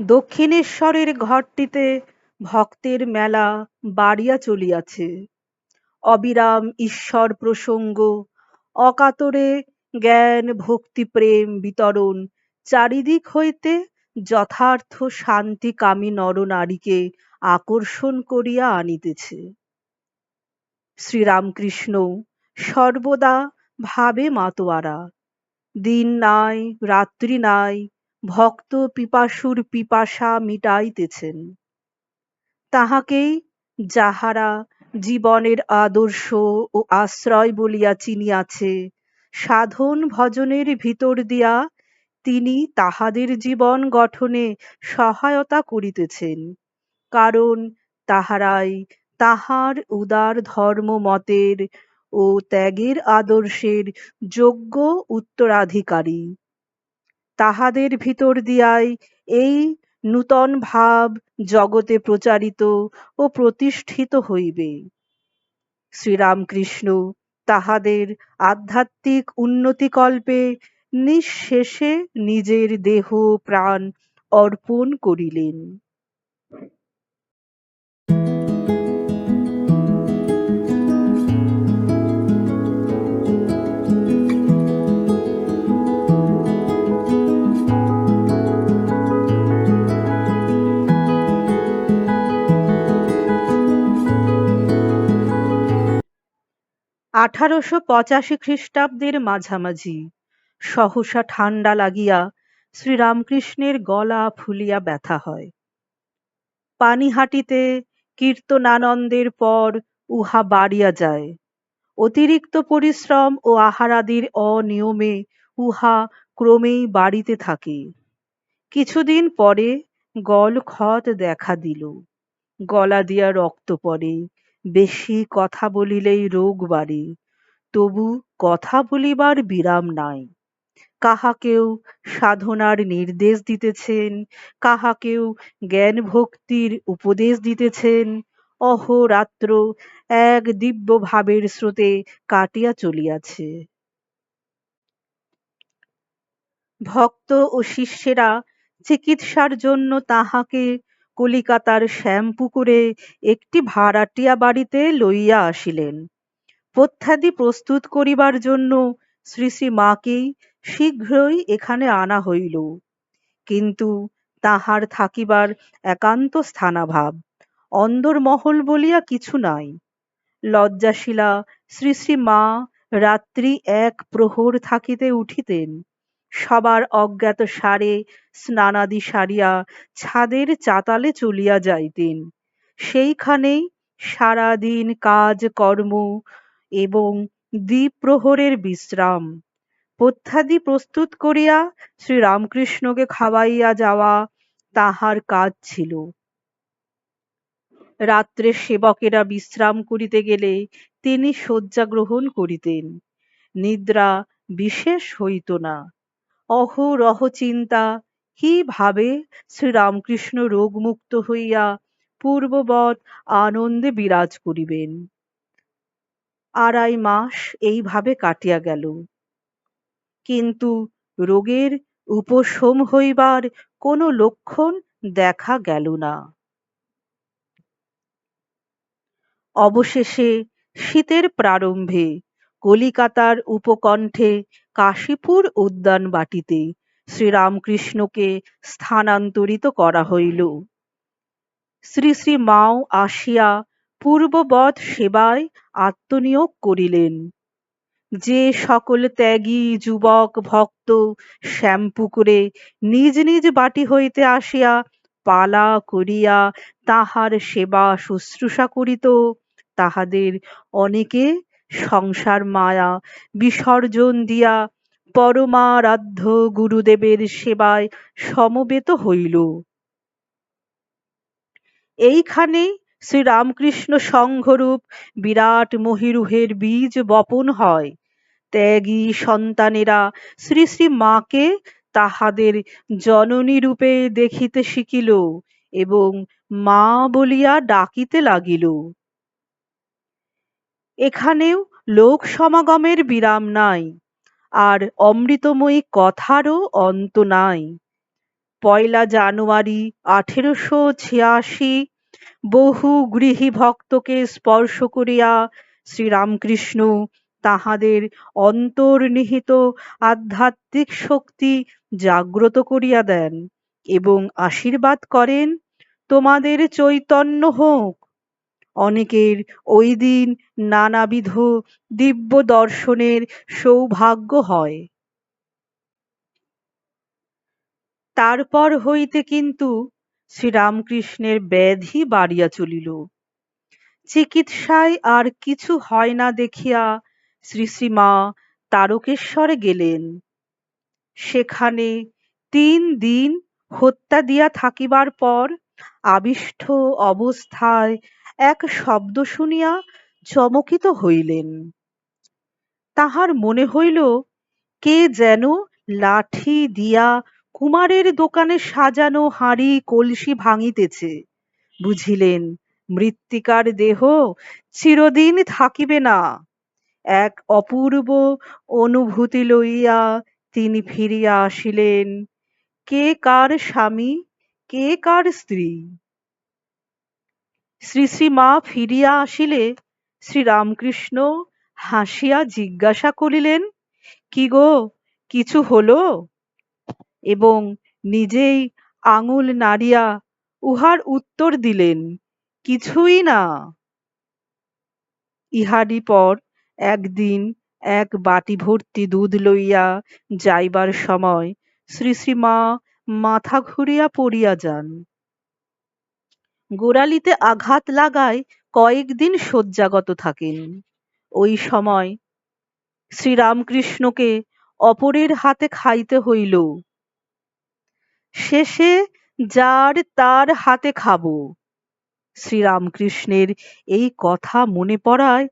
দক্ষিণেশ্বরের ঘরটিতে ভক্তের মেলা বাড়িয়া চলিয়াছে। অবিরাম ঈশ্বর প্রসঙ্গ, অকাতরে জ্ঞান, ভক্তি, প্রেম বিতরণ, চারিদিক হইতে যথার্থ শান্তিকামী নরনারীকে আকর্ষণ করিয়া আনিতেছে। শ্রীরামকৃষ্ণ সর্বদা ভাবে মাতোয়ারা। দিন নাই, রাত্রি নাই ভক্ত পিপাসুর পিপাসা মিটাইতেছেন। তাহাকেই যাহারা জীবনের আদর্শ ও আশ্রয় বলিয়া চিনিয়াছে, সাধন ভজনের ভিতর দিয়া তিনি তাহাদের জীবন গঠনে সহায়তা করিতেছেন, কারণ তাহারাই তাহার উদার ধর্ম মতের ও ত্যাগের আদর্শের যোগ্য উত্তরাধিকারী। তাহাদের ভিতর দিয়াই এই নূতন ভাব জগতে প্রচারিত ও প্রতিষ্ঠিত হইবে। শ্রীরামকৃষ্ণ তাহাদের আধ্যাত্মিক উন্নতিকল্পে নিঃশেষে নিজের দেহ প্রাণ অর্পণ করিলেন। আঠারোশো পঁচাশি খ্রিস্টাব্দের মাঝামাঝি। সহসা ঠাণ্ডা লাগিয়া শ্রীরামকৃষ্ণের গলা ফুলিয়া ব্যথা হয়। পানিহাটিতে কীর্তনানন্দের পর উহা বাড়িয়া যায়। অতিরিক্ত পরিশ্রম ও আহারাদির অনিয়মে উহা ক্রমেই বাড়িতে থাকে। কিছুদিন পরে গলক্ষত দেখা দিল। গলা দিয়া রক্ত পড়ে। বেশি কথা বলিলেই রোগ বাড়ে, তবু কথা বলিবার বিরাম নাই। কাহাকেও সাধনার নির্দেশ দিতেছেন, কাহাকেও জ্ঞান ভক্তির উপদেশ দিতেছেন, অহোরাত্র এক দিব্য ভাবের স্রোতে কাটিয়া চলিয়াছে। ভক্ত ও শিষ্যেরা চিকিৎসার জন্য তাহাকে কলিকাতার শ্যামপুকুরে একটি ভাড়াটিয়া বাড়িতে লইয়া আসিলেন। পথ্যাদি প্রস্তুত করিবার জন্য শ্রী শ্রী মাকেই শীঘ্রই এখানে আনা হইল। কিন্তু তাহার থাকিবার একান্ত স্থানাভাব, অন্দরমহল বলিয়া কিছু নাই। লজ্জাশীলা শ্রী শ্রী মা রাত্রি এক প্রহর থাকিতে উঠিতেন। সবার অজ্ঞাত সারে স্নানাদি সারিয়া ছাদের চাতালে চলিয়া যাইতেন। সেইখানেই সারাদিন কাজ, কর্ম এবং দ্বিপ্রহরের বিশ্রাম। পথ্যাদি প্রস্তুত করিয়া শ্রীরামকৃষ্ণকে খাওয়াইয়া যাওয়া তাহার কাজ ছিল। রাত্রে সেবকেরা বিশ্রাম করিতে গেলে তিনি শয্যা গ্রহণ করিতেন। নিদ্রা বিশেষ হইত না। অহরহ চিন্তা। কীভাবে শ্রীরামকৃষ্ণ রোগমুক্ত হইয়া পূর্ববৎ আনন্দে বিরাজ করিবেন। আড়াই মাস এইভাবে কাটিয়া গেল। কিন্তু রোগের উপশম হইবার কোনো লক্ষণ দেখা গেল না। অবশেষে শীতের প্রারম্ভে কলিকাতার উপকণ্ঠে কাশীপুর উদ্যান বাটিতে শ্রীরামকৃষ্ণকে স্থানান্তরিত করা হইল। শ্রী শ্রী মাও আসিয়া পূর্ববৎ সেবায় আত্মনিয়োগ করিলেন। যে সকল ত্যাগী যুবক ভক্ত শ্যামপুকুরে নিজ নিজ বাটি হইতে আসিয়া পালা করিয়া তাহার সেবা শুশ্রূষা করিত, তাহাদের অনেকে সংসার মায়া, বিসর্জন দিয়া পরমারাধ্য গুরুদেবের সেবায় সমবেত হইল। এইখানেই শ্রীরামকৃষ্ণ সংঘরূপ বিরাট মহিরুহের বীজ বপন হয়। ত্যাগী সন্তানেরা শ্রী শ্রী মাকে তাহাদের জননী রূপে দেখিতে শিখিল এবং মা বলিয়া ডাকিতে লাগিল। এখানেও লোক সমাগমের বিরাম নাই, আর অমৃতময়ী কথারও অন্ত নাই। পয়লা জানুয়ারি আঠেরোশো ছিয়াশি, বহু গৃহী ভক্তকে স্পর্শ করিয়া শ্রীরামকৃষ্ণ তাহাদের অন্তর্নিহিত আধ্যাত্মিক শক্তি জাগ্রত করিয়া দেন এবং আশীর্বাদ করেন, তোমাদের চৈতন্য হোক অনেকের ওই দিন নানাবিধ দিব্য দর্শনের সৌভাগ্য হয়। তারপর হইতে কিন্তু শ্রীরামকৃষ্ণের ব্যাধি বাড়িয়া চলিল। চিকিৎসায় আর কিছু হয় না দেখিয়া শ্রী শ্রীমা তারকেশ্বরে গেলেন। সেখানে তিন দিন হত্যা দিয়া থাকিবার পর আবিষ্ঠ অবস্থায় এক শব্দ শুনিয়া চমকিত হইলেন। তাহার মনে হইল, কে যেন লাঠি দিয়া কুমারের দোকানে সাজানো হাঁড়ি কলসি ভাঙিতেছে। বুঝিলেন, মৃত্তিকার দেহ চিরদিন থাকিবে না। এক অপূর্ব অনুভূতি লইয়া তিনি ফিরিয়া আসিলেন। কে কার স্বামী, কে কার স্ত্রী? শ্রী শ্রী মা ফিরিয়া আসিলে শ্রীরামকৃষ্ণ হাসিয়া জিজ্ঞাসা করিলেন, কি গো, কিছু হলো? এবং নিজেই আঙুল নাড়িয়া উহার উত্তর দিলেন, কিছুই না। ইহারই পর একদিন এক বাটি ভর্তি দুধ লইয়া যাইবার সময় শ্রী শ্রীমা মাথা ঘুরিয়া পড়িয়া যান। গোড়ালিতে আঘাত লাগায় কয়েকদিন শয্যাগত থাকেন। ওই সময় শ্রীরামকৃষ্ণকে অপরের হাতে খাইতে হইল। শেষে যার তার হাতে খাব। শ্রীরামকৃষ্ণের এই কথা মনে পড়ায়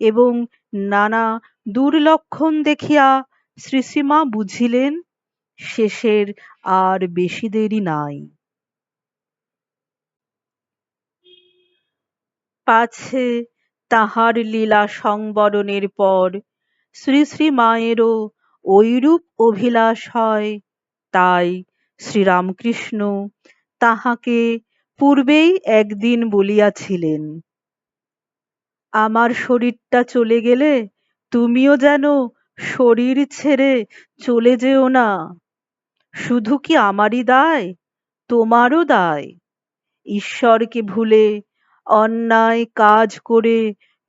এবং নানা দুর্লক্ষণ দেখিয়া শ্রীশ্রীমা বুঝিলেন, শেষের আর বেশি দেরি নাই। পাছে তাহার লীলা সংবরণের পর শ্রী শ্রী মায়েরও ঐরূপ অভিলাষ হয়। তাই শ্রীরামকৃষ্ণ তাহাকে পূর্বেই একদিন বলিয়াছিলেন, আমার শরীরটা চলে গেলে তুমিও যেন শরীর ছেড়ে চলে যেও না। শুধু কি আমারই দায়? তোমারও দায়। ঈশ্বরকে ভুলে অন্যায় কাজ করে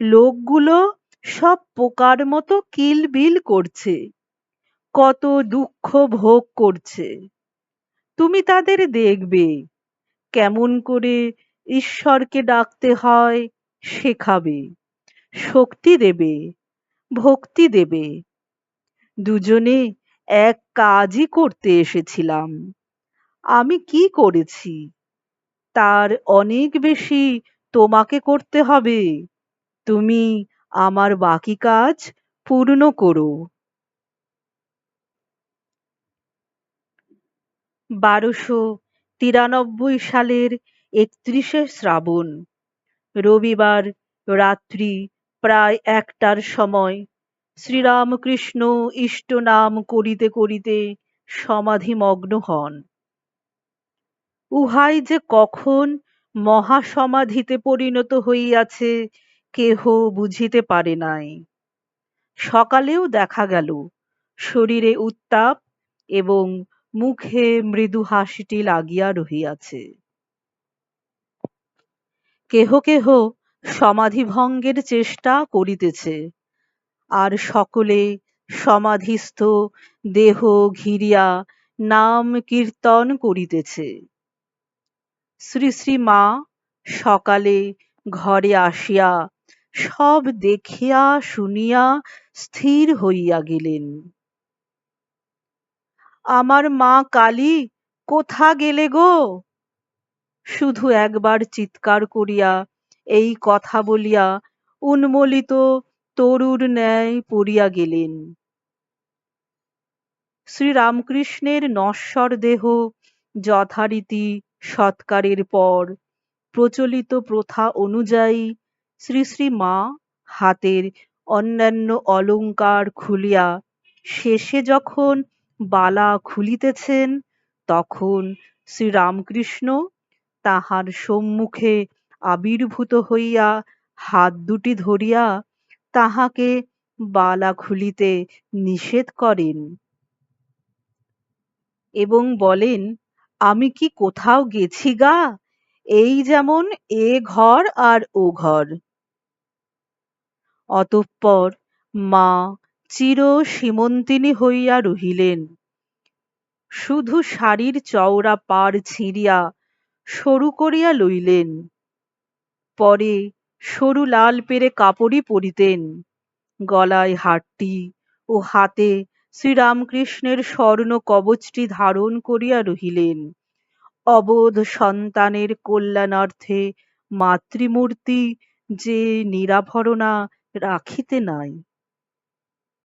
লোকগুলো সব পোকার মতো কিলবিল করছে। কত দুঃখ ভোগ করছে। তুমি তাদের দেখবে। কেমন করে ঈশ্বরকে ডাকতে হয় শেখাবে। শক্তি দেবে, ভক্তি দেবে। দুজনে এক কাজই করতে এসেছিলাম। আমি কি করেছি? তার অনেক বেশি তোমাকে করতে হবে। তুমি আমার বাকি কাজ পূর্ণ করো। বারোশো তিরানব্বই সালের একত্রিশে শ্রাবণ, রবিবার রাত্রি প্রায় একটার সময়, শ্রীরামকৃষ্ণ ইষ্ট নাম করিতে করিতে সমাধিমগ্ন হন। উহাই যে কখন মহাসমাধিতে পরিণত হইয়াছে, কেহ বুঝিতে পারে নাই। সকালেও দেখা গেল, শরীরে উত্তাপ এবং মুখে মৃদু হাসিটি লাগিয়া রহিয়াছে। কেহ কেহ সমাধিভঙ্গের চেষ্টা করিতেছে, আর সকলে সমাধিস্থ দেহ ঘিরিয়া নাম কীর্তন করিতেছে। শ্রী শ্রী মা, সকালে ঘরে আসিয়া সব দেখিয়া শুনিয়া স্থির হইয়া গেলেন। আমার মা কালী, কোথা গেলে গো? শুধু একবার চিৎকার করিয়া এই কথা বলিয়া উন্মলিত তরুর ন্যায় পড়িয়া গেলেন। শ্রীরামকৃষ্ণের নশ্বর দেহ যথারীতি সৎকারের পর। প্রচলিত প্রথা অনুযায়ী শ্রী শ্রী মা হাতের অন্যান্য অলঙ্কার খুলিয়া শেষে যখন বালা খুলিতেছেন, তখন শ্রীরামকৃষ্ণ তাহার সম্মুখে আবির্ভূত হইয়া হাত দুটি ধরিয়া তাহাকে বালা খুলিতে নিষেধ করেন এবং বলেন আমি কি কোথাও গেছি গা? এই যেমন এ ঘর আর ও ঘর। অতঃপর মা চির সীমন্তিনী হইয়া রহিলেন। শুধু শাড়ির চওড়া পাড় ছিঁড়িয়া সরু করিয়া লইলেন। পরে সরু লাল পেরে কাপড়ই পরিতেন। গলায় হাটটি ও হাতে শ্রীরামকৃষ্ণের স্বর্ণ কবচটি ধারণ করিয়া রহিলেন। অবোধ সন্তানের কল্যাণার্থে মাতৃমূর্তি যে নিরাভরণা রাখিতে নাই।